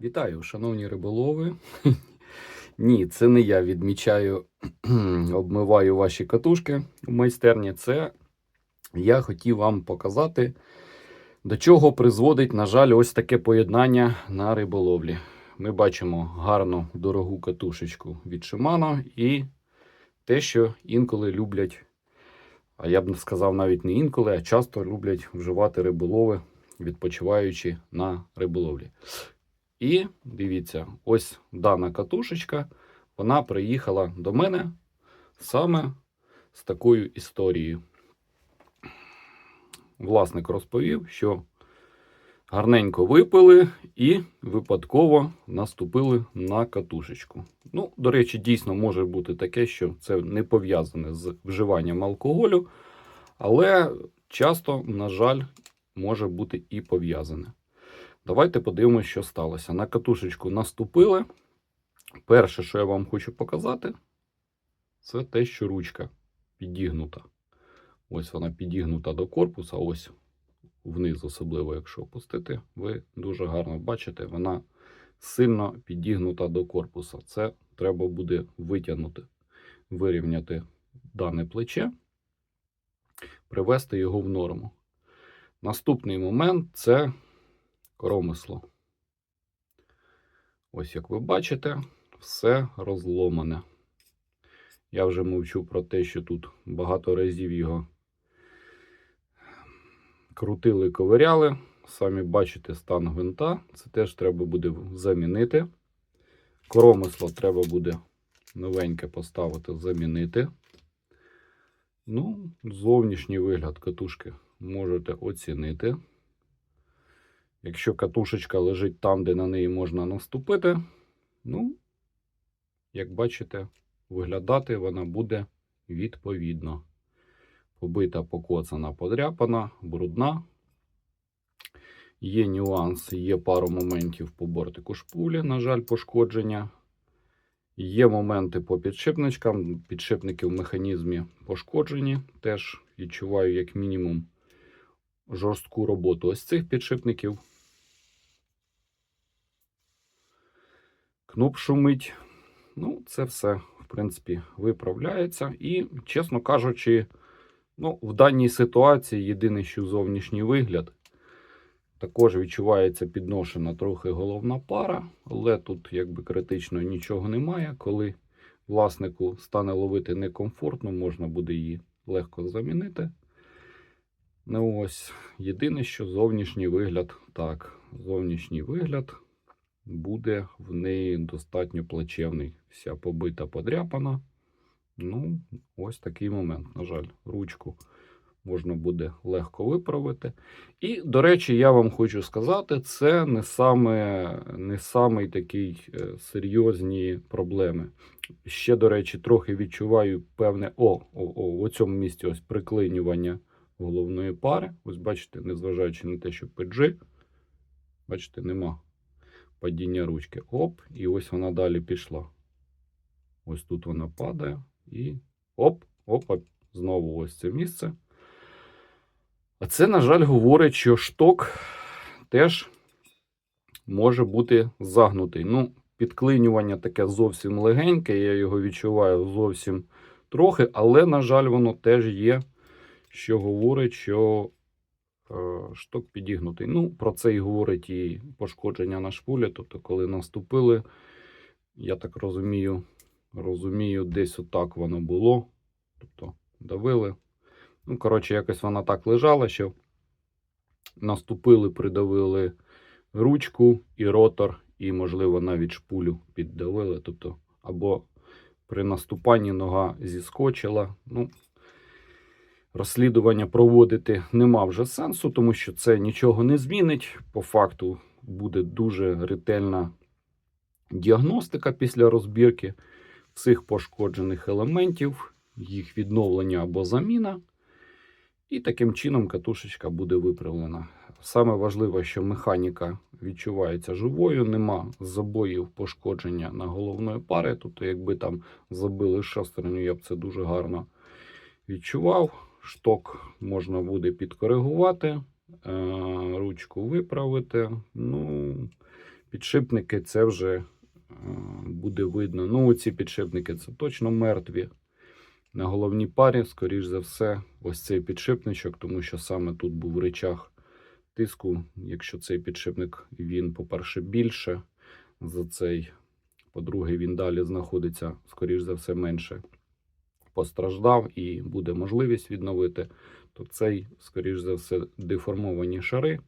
Вітаю, шановні риболови. Ні, це не я відмічаю, обмиваю ваші катушки в майстерні. Це я хотів вам показати, до чого призводить, на жаль, ось таке поєднання на риболовлі. Ми бачимо гарну дорогу катушечку від Shimano і те, що інколи люблять, а я б сказав навіть не інколи, а часто люблять вживати риболови, відпочиваючи на риболовлі. І дивіться, ось дана катушечка, вона приїхала до мене саме з такою історією. Власник розповів, що гарненько випили і випадково наступили на катушечку. Ну, до речі, дійсно може бути таке, що це не пов'язане з вживанням алкоголю, але часто, на жаль, може бути і пов'язане. Давайте подивимося, що сталося. На катушечку наступили. Перше, що я вам хочу показати, це те, що ручка підігнута. Ось вона підігнута до корпуса, ось вниз, особливо, якщо опустити, ви дуже гарно бачите, вона сильно підігнута до корпуса. Це треба буде витягнути, вирівняти дане плече, привести його в норму. Наступний момент це коромисло. Ось як ви бачите, все розломане. Я вже мовчу про те, що тут багато разів його крутили, ковиряли. Самі бачите стан гвинта. Це теж треба буде замінити. Коромисло треба буде новеньке поставити, замінити. Ну, зовнішній вигляд катушки можете оцінити. Якщо катушечка лежить там, де на неї можна наступити, ну, як бачите, виглядати вона буде відповідно. Побита, покоцана, подряпана, брудна. Є нюанс, є пару моментів по бортику шпулі, на жаль, пошкодження. Є моменти по підшипничкам. Підшипники в механізмі пошкоджені. Теж відчуваю, як мінімум, жорстку роботу ось цих підшипників. Кноп шумить. Ну, це все, в принципі, виправляється. І, чесно кажучи, ну, в даній ситуації єдине, що зовнішній вигляд. Також відчувається підношена трохи головна пара, але тут якби критично нічого немає. Коли власнику стане ловити некомфортно, можна буде її легко замінити. Ну ось, єдине, що зовнішній вигляд, так, зовнішній вигляд буде в неї достатньо плачевний. Вся побита, подряпана. Ну, ось такий момент. На жаль, ручку можна буде легко виправити. І, до речі, я вам хочу сказати, це не саме не самий такий е, серйозні проблеми. Ще, до речі, трохи відчуваю певне о, о, о, у цьому місці ось приклинювання головної пари. Ось бачите, незважаючи на те, що PG, бачите, нема падіння ручки. Оп, і ось вона далі пішла. Ось тут вона падає і оп, оп, оп, знову ось це місце. А це, на жаль, говорить, що шток теж може бути загнутий. Ну, підклинювання таке зовсім легеньке, я його відчуваю зовсім трохи, але, на жаль, воно теж є, що говорить, що шток підігнутий. Ну, про це і говорить і пошкодження на шпулі. Тобто, коли наступили, я так розумію, розумію, десь отак воно було. Тобто, давили. Ну, коротше, якось вона так лежала, що наступили, придавили ручку і ротор, і, можливо, навіть шпулю піддавили. Тобто, або при наступанні нога зіскочила. Ну, розслідування проводити нема вже сенсу, тому що це нічого не змінить. По факту буде дуже ретельна діагностика після розбірки цих пошкоджених елементів, їх відновлення або заміна. І таким чином катушечка буде виправлена. Саме важливе, що механіка відчувається живою, нема забоїв пошкодження на головної пари. Тобто, якби там забили шестерню, я б це дуже гарно відчував. Шток можна буде підкоригувати, е, ручку виправити. Ну, підшипники це вже е, буде видно. Ну, ці підшипники це точно мертві. На головній парі, скоріш за все, ось цей підшипничок, тому що саме тут був речах тиску. Якщо цей підшипник, він, по-перше, більше за цей, по-друге, він далі знаходиться, скоріш за все, менше постраждав і буде можливість відновити, то цей, скоріш за все, деформовані шари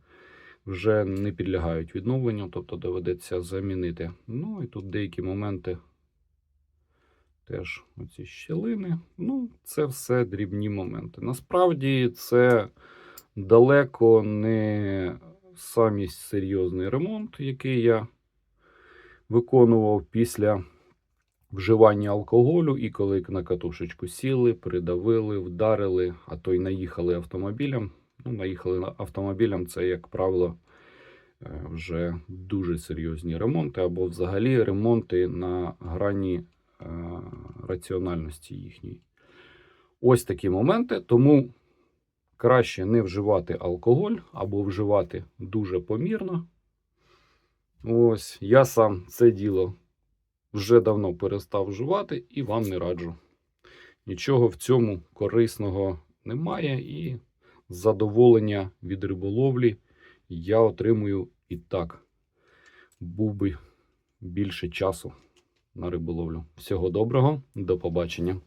вже не підлягають відновленню, тобто доведеться замінити. Ну і тут деякі моменти теж оці щілини. Ну, це все дрібні моменти. Насправді це далеко не самий серйозний ремонт, який я виконував після вживання алкоголю, і коли на катушечку сіли, придавили, вдарили, а то й наїхали автомобілем. Ну, наїхали на- автомобілем, це, як правило, е, вже дуже серйозні ремонти, або взагалі ремонти на грані е, раціональності їхньої. Ось такі моменти. Тому краще не вживати алкоголь або вживати дуже помірно. Ось я сам це діло вже давно перестав вживати і вам не раджу. Нічого в цьому корисного немає, і задоволення від риболовлі я отримую і так. Був би більше часу на риболовлю. Всього доброго, до побачення.